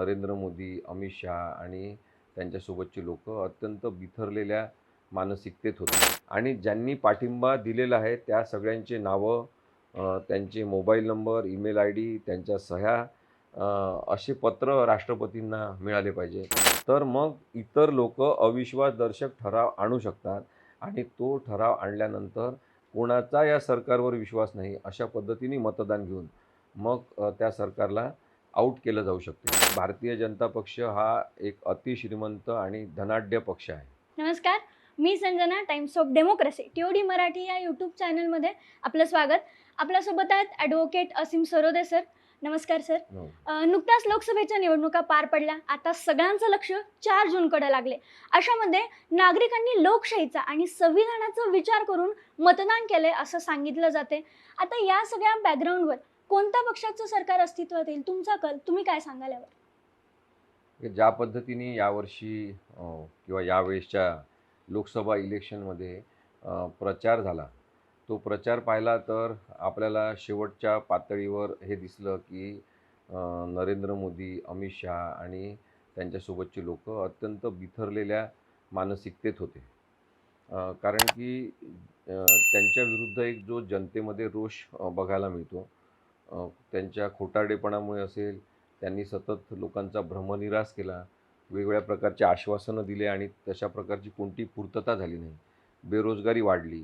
नरेंद्र मोदी अमित शहा आणि त्यांच्यासोबतचे लोक अत्यंत बिथरलेल्या मानसिकतेत होते. आणि ज्यांनी पाठिंबा दिलेला आहे त्या सगळ्यांचे नावं त्यांचे mobile number email I D त्यांच्या सह्या असे पत्र राष्ट्रपतींना मिळाले पाहिजे. तर मग इतर लोक अविश्वासदर्शक ठराव आणू शकतात आणि तो ठराव आणल्यानंतर कोणाचा या सरकारवर विश्वास नाही अशा पद्धतीने मतदान घेऊन मग त्या सरकारला आऊट केलं जाऊ शकते. भारतीय जनता पक्ष हा एक अतिश्रीमंत आणि धनाढ्य पक्ष आहे. नमस्कार. मी Sanjana times of democracy TOD Marathi या यूट्यूब चॅनलमध्ये आपलं स्वागत. आपल्यासोबत आहेत ॲडव्होकेट असीम सरोदे सर नमस्कार सर हो. नुकत्याच लोकसभेच्या निवडणुका पार पडल्या. आता सगळ्यांचं लक्ष चार जूनकडे लागले. अशामध्ये नागरिकांनी लोकशाहीचा आणि संविधानाचा विचार करून मतदान केले असं सांगितलं जाते. आता या सगळ्या बॅकग्राऊंडवर कोणत्या पक्षाचं सरकार अस्तित्वात येईल? तुमचा कल तुम्ही काय सांगाल यावर? ज्या पद्धतीने यावर्षी किंवा यावेळेसच्या लोकसभा इलेक्शनमध्ये प्रचार झाला तो प्रचार पाहिला तर आपल्याला शेवटच्या पातळीवर हे दिसलं की नरेंद्र मोदी अमित शहा आणि त्यांच्यासोबतचे लोक अत्यंत बिथरलेल्या मानसिकतेत होते. कारण की अ, त्यांच्या विरुद्ध एक जो जनतेमध्ये रोष बघायला मिळतो त्यांच्या खोटारडेपणामुळे असेल त्यांनी सतत लोकांचा भ्रमनिरास केला वेगवेगळ्या प्रकारचे आश्वासनं दिले आणि तशा प्रकारची कोणती पूर्तता झाली नाही. बेरोजगारी वाढली.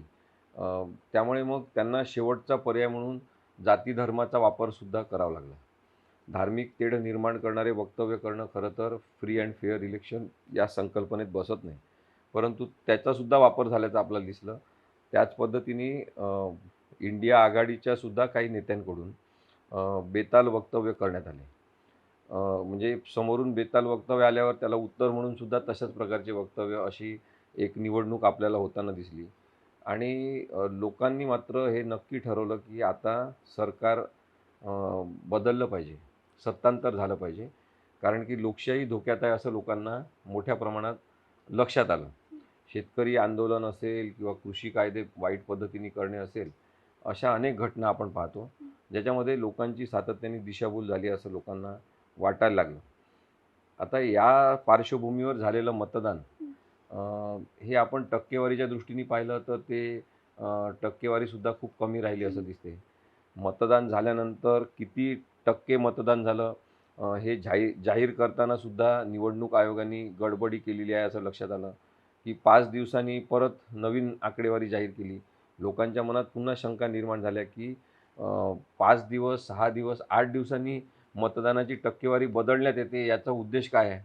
त्यामुळे मग त्यांना शेवटचा पर्याय म्हणून जाती धर्माचा वापरसुद्धा करावा लागला. धार्मिक तेढ निर्माण करणारे वक्तव्य करणं खरं तर फ्री अँड फेअर इलेक्शन या संकल्पनेत बसत नाही. परंतु त्याचासुद्धा वापर झाल्याचं आपल्याला दिसलं. त्याच पद्धतीने इंडिया आघाडीच्यासुद्धा काही नेत्यांकडून बेताल वक्तव्य करण्यात आले. म्हणजे समोरून बेताल वक्तव्य आल्यावर त्याला उत्तर म्हणून सुद्धा तशाच प्रकारचे वक्तव्य अशी एक निवडणूक आपल्याला होताना दिसली. आणि लोकांनी मात्र हे नक्की ठरवलं की आता सरकार बदललं पाहिजे. सत्तांतर झालं पाहिजे. कारण की लोकशाही धोक्यात आहे असं लोकांना मोठ्या प्रमाणात लक्षात आलं. शेतकरी आंदोलन असेल किंवा कृषी कायदे वाईट पद्धतीने करणे असेल अशा अनेक घटना आपण पाहतो. ज्याच्यामध्ये लोकांची सातत्याने दिशाभूल झाली असं लोकांना वाटायला लागलं. आता या पार्श्वभूमीवर झालेलं मतदान हे. आपण टक्केवारीच्या दृष्टीने पाहिलं तर ते टक्केवारीसुद्धा खूप कमी राहिली असं दिसते मतदान झाल्यानंतर किती टक्के मतदान झालं हे जाहीर जाहीर करताना सुद्धा निवडणूक आयोगाने गडबडी केलेली आहे असं लक्षात आलं. की पाच दिवसांनी परत नवीन आकडेवारी जाहीर केली. लोकांच्या मनात पुन्हा शंका निर्माण झाल्या की पाच दिवस सहा दिवस आठ दिवसांनी मतदानाची टक्केवारी बदलण्यात येते याचा उद्देश काय आहे?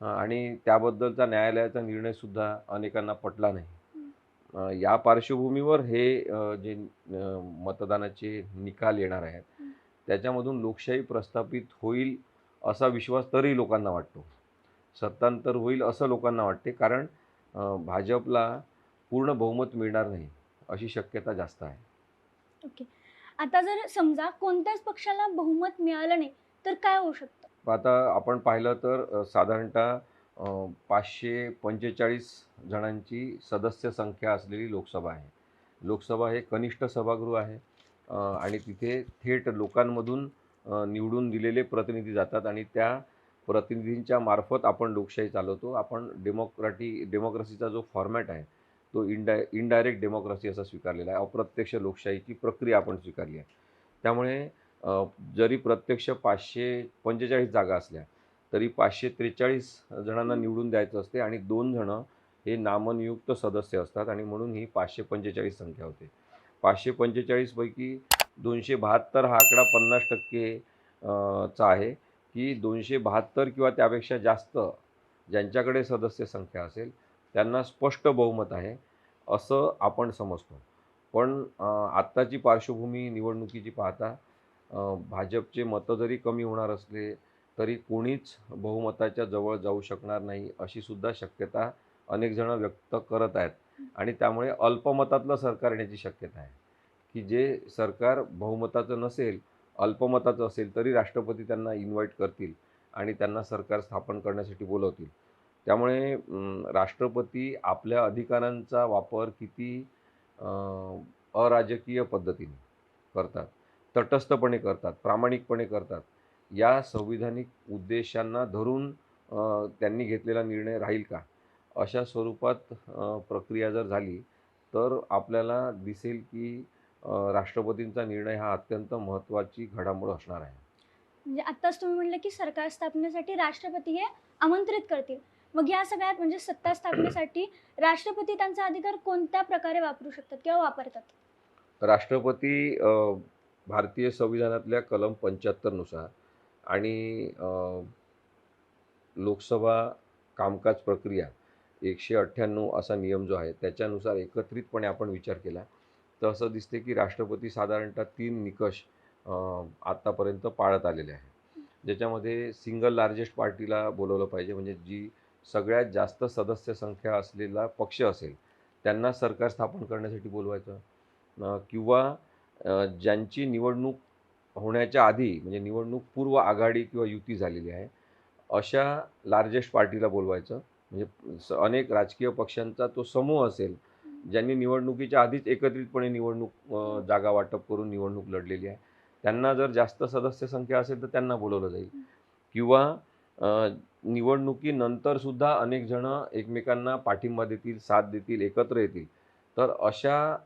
आणि त्याबद्दलचा न्यायालयाचा निर्णयसुद्धा अनेकांना पटला नाही. या पार्श्वभूमीवर हे जे मतदानाचे निकाल येणार आहेत त्याच्यामधून लोकशाही प्रस्थापित होईल असा विश्वास तरी लोकांना वाटतो. सत्तांतर होईल असं लोकांना वाटते कारण भाजपला पूर्ण बहुमत मिळणार नाही अशी शक्यता जास्त आहे. ओके. आता जर समजा कोणत्याच पक्षाला बहुमत मिळालं नाही तर काय होऊ शकतं? आता आपण पाहिलं तर साधारणतः पाचशे पंचेचाळीस जणांची सदस्य संख्या असलेली लोकसभा आहे. लोकसभा हे कनिष्ठ सभागृह आहे आणि तिथे थेट लोकांमधून निवडून दिलेले प्रतिनिधी जातात आणि त्या प्रतिनिधींच्या मार्फत आपण लोकशाही चालवतो. आपण डेमोक्रॅटी डेमोक्रेसीचा जो फॉर्मॅट आहे तो इंडाय इनडायरेक्ट डेमोक्रेसी असा स्वीकारलेला आहे. अप्रत्यक्ष लोकशाहीची प्रक्रिया आपण स्वीकारली आहे. त्यामुळे जरी प्रत्यक्ष पाचशे पंचेचाळीस जागा असल्या तरी पाचशे त्रेचाळीस जणांना निवडून द्यायचं असते आणि दोन जणं हे नामनियुक्त सदस्य असतात आणि म्हणून ही पाचशे पंचेचाळीस संख्या होते. पाचशे पंचेचाळीसपैकी दोनशे बहात्तर हा आकडा पन्नास टक्के चा आहे. की दोनशे बहात्तर किंवा त्यापेक्षा जास्त ज्यांच्याकडे सदस्य संख्या असेल त्यांना स्पष्ट बहुमत आहे असं आपण समजतो. पण आत्ताची पार्श्वभूमी निवडणुकीची पाहता भाजपचे मतं जरी कमी होणार असले तरी कोणीच बहुमताच्या जवळ जाऊ शकणार नाही अशी सुद्धा शक्यता अनेक जण व्यक्त करत आहेत. आणि त्यामुळे अल्पमतातलं सरकार येण्याची शक्यता आहे. की जे सरकार बहुमताचं नसेल अल्पमताचं असेल तरी राष्ट्रपती त्यांना इन्व्हाइट करतील आणि त्यांना सरकार स्थापन करण्यासाठी बोलवतील. त्यामुळे राष्ट्रपती आपल्या अधिकारांचा वापर किती अराजकीय पद्धतीने करतात तटस्थपणे करतात प्रामाणिकपणे करतात या संविधानिक उद्देशांना धरून त्यांनी घेतलेला निर्णय राहील का? अशा स्वरूपात प्रक्रिया जर झाली तर आपल्याला दिसेल की राष्ट्रपतींचा निर्णय हा अत्यंत महत्त्वाची घडामोड असणार आहे. म्हणजे आत्ताच तुम्ही म्हणलं की सरकार स्थापनेसाठी राष्ट्रपती हे आमंत्रित करतील. मग या सगळ्यात म्हणजे सत्ता स्थापनेसाठी राष्ट्रपती त्यांचा अधिकार कोणत्या प्रकारे वापरू शकतात किंवा वापरतात? राष्ट्रपती भारतीय संविधानातल्या कलम पंच्याहत्तरनुसार आणि लोकसभा कामकाज प्रक्रिया एकशे अठ्ठ्याण्णव असा नियम जो आहे त्याच्यानुसार एकत्रितपणे आपण विचार केला तर असं दिसते की राष्ट्रपती साधारणतः तीन निकष आत्तापर्यंत पाळत आलेले आहे ज्याच्यामध्ये सिंगल लार्जेस्ट पार्टीला बोलवलं पाहिजे म्हणजे जी सगळ्यात जास्त सदस्य संख्या असलेला पक्ष असेल त्यांना सरकार स्थापन करण्यासाठी बोलवायचं. किंवा ज्यांची निवडणूक होण्याच्या आधी म्हणजे निवडणूक पूर्व आघाडी किंवा युती झालेली आहे अशा लार्जेस्ट पार्टीला बोलवायचं. म्हणजे स- अनेक राजकीय पक्षांचा तो समूह असेल ज्यांनी निवडणुकीच्या आधीच एकत्रितपणे निवडणूक जागा वाटप करून निवडणूक लढलेली आहे. त्यांना जर जास्त सदस्य संख्या असेल तर त्यांना बोलवलं जाईल. किंवा निवडणुकीनंतर सुद्धा अनेक जण एकमेकांना पाठिंबा देतील साथ देतील एकत्र येतील. तर अशा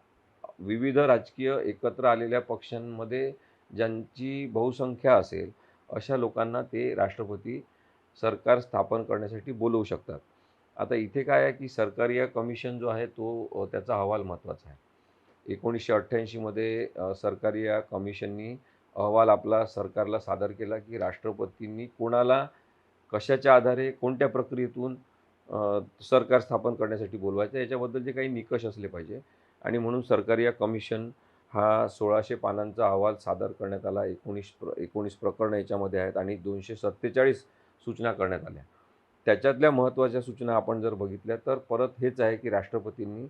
विविध राजकीय एकत्र आलेल्या पक्षांमध्ये ज्यांची बहुसंख्या असेल अशा लोकांना ते राष्ट्रपती सरकार स्थापन करण्यासाठी बोलवू शकतात. आता इथे काय आहे की सरकारी या कमिशन जो आहे तो त्याचा अहवाल महत्त्वाचा आहे. एकोणीसशे अठ्ठ्याऐंशीमध्ये सरकारी या कमिशननी अहवाल आपला सरकारला सादर केला की राष्ट्रपतींनी कोणाला कशाच्या आधारे कोणत्या प्रक्रियेतून सरकार स्थापन करण्यासाठी बोलवायचं याच्याबद्दलचे काही निकष असले पाहिजे. आणि म्हणून सरकारी या कमिशन हा सोळाशे पानांचा अहवाल सादर करण्यात आला. एकोणीस प्र एकोणीस प्रकरणं याच्यामध्ये आहेत आणि दोनशे सत्तेचाळीस सूचना करण्यात आल्या. त्याच्यातल्या महत्त्वाच्या सूचना आपण जर बघितल्या तर परत हेच आहे की राष्ट्रपतींनी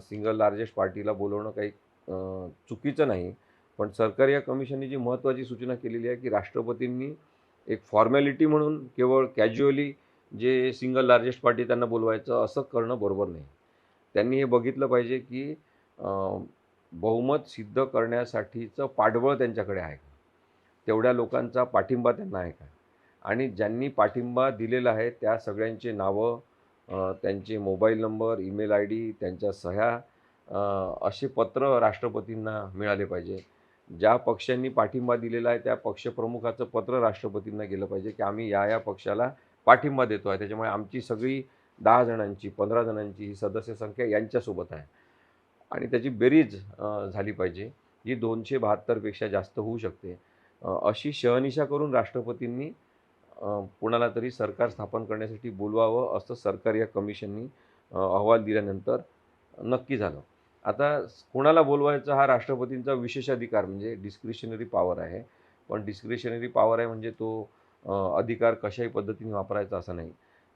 सिंगल लार्जेस्ट पार्टीला बोलवणं काही चुकीचं नाही. पण सरकारी या कमिशनने जी महत्त्वाची सूचना केलेली आहे की राष्ट्रपतींनी एक फॉर्मॅलिटी म्हणून केवळ कॅज्युअली जे सिंगल लार्जेस्ट पार्टी त्यांना बोलवायचं असं करणं बरोबर नाही. त्यांनी हे बघितलं पाहिजे की बहुमत सिद्ध करण्यासाठीचं पाठबळ त्यांच्याकडे आहे का? तेवढ्या लोकांचा पाठिंबा त्यांना आहे का? आणि ज्यांनी पाठिंबा दिलेला आहे त्या सगळ्यांचे नावं त्यांचे mobile number email I D त्यांच्या सह्या असे पत्र राष्ट्रपतींना मिळाले पाहिजे. ज्या पक्षांनी पाठिंबा दिलेला आहे त्या पक्षप्रमुखाचं पत्र राष्ट्रपतींना गेलं पाहिजे की आम्ही या या पक्षाला पाठिंबा देतो आहे. त्याच्यामुळे आमची सगळी दहा जणांची पंधरा जणांची ही सदस्य संख्या यांच्यासोबत आहे. आणि त्याची बेरीज झाली पाहिजे जी दोनशे बहात्तरपेक्षा जास्त होऊ शकते. अशी शहनिशा करून राष्ट्रपतींनी कुणाला कोणाला तरी सरकार स्थापन करण्यासाठी बोलवावं असं सरकार या कमिशननी अहवाल दिल्यानंतर नक्की झालं. आता कोणाला बोलवायचा हा राष्ट्रपतींचा विशेषाधिकार म्हणजे डिस्क्रिशनरी पॉवर आहे. पण डिस्क्रिशनरी पॉवर आहे म्हणजे तो अधिकार कशाही पद्धतीने वापरायचा असं नाही.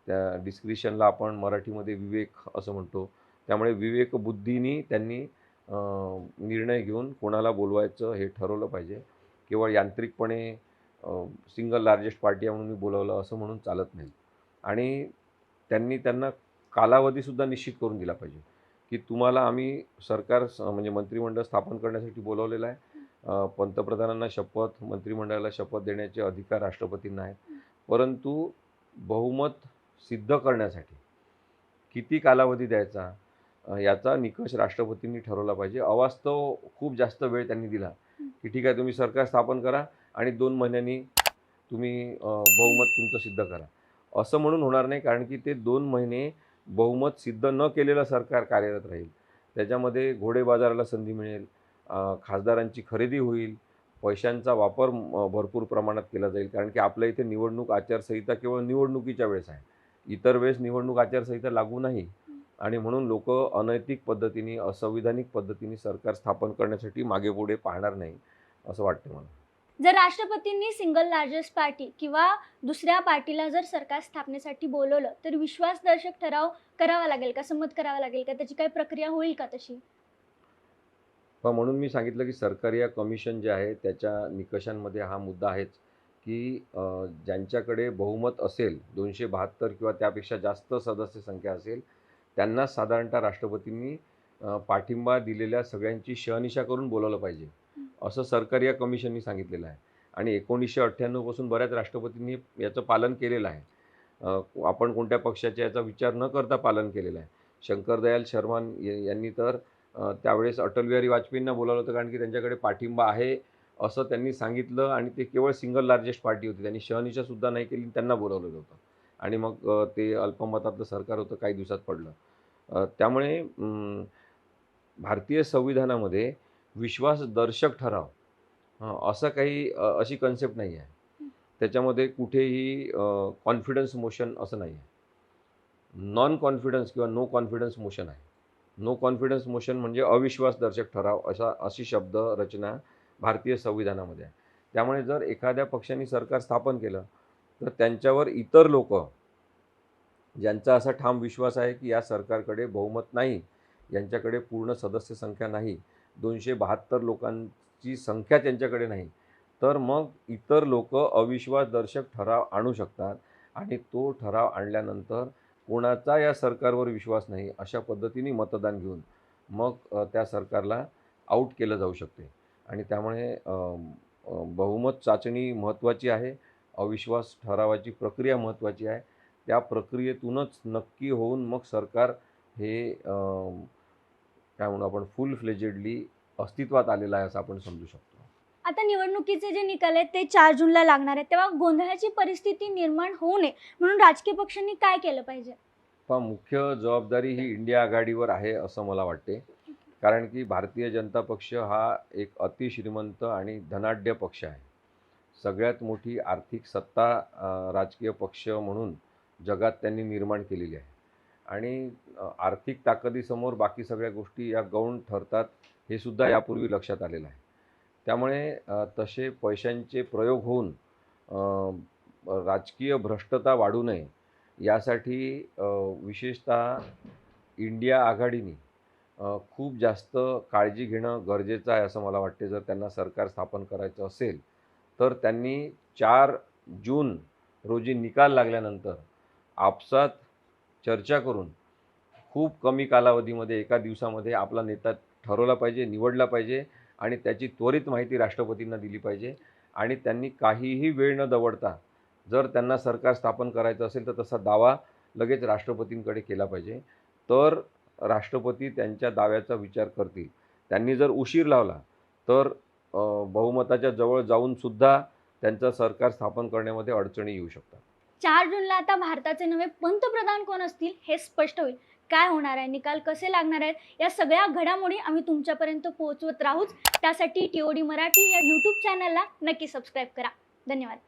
त्या डिस्क्रिशनला आपण मराठीमध्ये विवेक असं म्हणतो. त्यामुळे विवेक बुद्धीनी त्यांनी निर्णय घेऊन कोणाला बोलवायचं हे ठरवलं पाहिजे. केवळ यांत्रिकपणे सिंगल लार्जेस्ट पार्टी आहे म्हणून मी बोलवलं असं म्हणून चालत नाही. आणि त्यांनी त्यांना कालावधीसुद्धा निश्चित करून दिला पाहिजे. की तुम्हाला आम्ही सरकार स- म्हणजे मंत्रिमंडळ स्थापन करण्यासाठी बोलवलेलं आहे. पंतप्रधानांना शपथ मंत्रिमंडळाला शपथ देण्याचे अधिकार राष्ट्रपतींना आहेत. परंतु बहुमत सिद्ध करण्यासाठी किती कालावधी द्यायचा? याचा निकष राष्ट्रपतींनी ठरवला पाहिजे. अवास्तव खूप जास्त वेळ त्यांनी दिला की ठीक आहे तुम्ही सरकार स्थापन करा आणि दोन महिन्यांनी तुम्ही बहुमत तुमचं सिद्ध करा. असं म्हणून होणार नाही कारण की ते दोन महिने बहुमत सिद्ध न केलेलं सरकार कार्यरत राहील. त्याच्यामध्ये घोडे बाजाराला संधी मिळेल खासदारांची खरेदी होईल पैशांचा वापर म, भरपूर प्रमाणात केला जाईल. कारण की आपल्या इथे निवडणूक आचारसंहिता केवळ निवडणुकीच्या वेळेस आहे. इतर वेळेस निवडणूक आचारसंहिता लागू नाही. आणि म्हणून लोक अनैतिक पद्धतीने असंविधानिक पद्धतीने सरकार स्थापन करण्यासाठी मागे पुढे पाहणार नाही असं वाटतं मला. जर राष्ट्रपतींनी सिंगल लार्जेस्ट पार्टी किंवा दुसऱ्या पार्टीला जर सरकार स्थापनेसाठी बोलवलं तर विश्वासदर्शक ठराव करावा लागेल का? संमत करावा लागेल का? त्याची काही प्रक्रिया होईल का तशी? म्हणून मी सांगितलं की सरकारी या कमिशन जे आहे त्याच्या निकषांमध्ये हा मुद्दा आहेच की ज्यांच्याकडे बहुमत असेल दोनशे बहात्तर किंवा त्यापेक्षा जास्त सदस्य संख्या असेल त्यांना साधारणतः राष्ट्रपतींनी पाठिंबा दिलेल्या सगळ्यांची शहनिशा करून बोलावलं पाहिजे. असं सरकारी या कमिशननी सांगितलेलं आहे. आणि एकोणीसशे अठ्ठ्याण्णवपासून बऱ्याच राष्ट्रपतींनी याचं पालन केलेलं आहे. आपण कोणत्या पक्षाच्या याचा विचार न करता पालन केलेलं आहे. शंकरदयाल शर्मा यांनी तर त्यावेळेस अटल बिहारी वाजपेयींना बोलावलं होतं कारण की त्यांच्याकडे पाठिंबा आहे असं त्यांनी सांगितलं आणि ते केवळ सिंगल लार्जेस्ट पार्टी होती. त्यांनी शहनिशासुद्धा नाही केली त्यांना बोलावलं होतं. आणि मग ते अल्पमतातलं सरकार होतं काही दिवसात पडलं. त्यामुळे भारतीय संविधानामध्ये विश्वासदर्शक ठराव. असं काही अशी कन्सेप्ट नाही आहे. त्याच्यामध्ये कुठेही कॉन्फिडन्स मोशन असं नाही आहे. नॉन कॉन्फिडन्स किंवा नो कॉन्फिडन्स मोशन आहे. नो कॉन्फिडन्स मोशन म्हणजे अविश्वासदर्शक ठराव असा अशी शब्द रचना भारतीय संविधानामध्ये आहे. त्यामुळे जर एखाद्या पक्षाने सरकार स्थापन केलं तर त्यांच्यावर इतर लोक ज्यांचा असा ठाम विश्वास आहे की या सरकारकडे बहुमत नाही यांच्याकडे पूर्ण सदस्य संख्या नाही दोनशे बहात्तर लोकांची संख्या त्यांच्याकडे नाही. तर मग इतर लोक अविश्वासदर्शक ठराव आणू शकतात आणि तो ठराव आणल्यानंतर कोणाचा या सरकारवर विश्वास नाही अशा पद्धतीने मतदान घेऊन मग त्या सरकारला आऊट केलं जाऊ शकते. आणि त्यामुळे बहुमत चाचणी महत्त्वाची आहे अविश्वास ठरावाची प्रक्रिया महत्त्वाची आहे. त्या प्रक्रियेतूनच नक्की होऊन मग सरकार हे म्हणू आपण फुल फ्लेजेडली अस्तित्वात आलेलं आहे असं आपण समजू शकतो. आता निवडणुकीचे जे निकाल आहेत ते चार जूनला लागणार आहेत. तेव्हा गोंधळाची परिस्थिती निर्माण होऊ नये. म्हणून राजकीय पक्षांनी काय केलं पाहिजे? पण मुख्य जबाबदारी ही इंडिया आघाडीवर आहे असं मला वाटते. कारण की भारतीय जनता पक्ष हा एक अतिश्रीमंत आणि धनाढ्य पक्ष आहे. सगळ्यात मोठी आर्थिक सत्ता राजकीय पक्ष म्हणून जगात त्यांनी निर्माण केलेली आहे. आणि आर्थिक ताकदीसमोर बाकी सगळ्या गोष्टी या गौण ठरतात हे सुद्धा यापूर्वी लक्षात आलेलं आहे. त्यामुळे तसे पैशांचे प्रयोग होऊन राजकीय भ्रष्टता वाढू नये यासाठी विशेषतः इंडिया आघाडीने खूप जास्त काळजी घेणं गरजेचं आहे असं मला वाटते. जर त्यांना सरकार स्थापन करायचं असेल तर त्यांनी चार जून रोजी निकाल लागल्यानंतर आपसात चर्चा करून खूप कमी कालावधीमध्ये एका दिवसामध्ये आपला नेता ठरवला पाहिजे निवडला पाहिजे आणि त्याची त्वरित माहिती राष्ट्रपतींना दिली पाहिजे आणि त्यांनी काहीही वेळ न दवडता जर त्यांना सरकार स्थापन करायचं असेल तर तसा दावा लगेच राष्ट्रपतींकडे केला पाहिजे. तर राष्ट्रपती त्यांच्या दाव्याचा विचार करतील. त्यांनी जर उशीर लावला तर बहुमताच्या जवळ जाऊनसुद्धा त्यांचं सरकार स्थापन करण्यामध्ये अडचणी येऊ शकतात. चार जूनला आता भारताचे नवे पंतप्रधान कोण असतील हे स्पष्ट होईल. काय होणार आहे? निकाल कसे लागणार आहेत? या सगळ्या घडामोडी आम्ही तुमच्यापर्यंत पोहोचवत राहूच. त्यासाठी टीओडी मराठी या यूट्यूब चॅनलला नक्की सबस्क्राईब करा. धन्यवाद.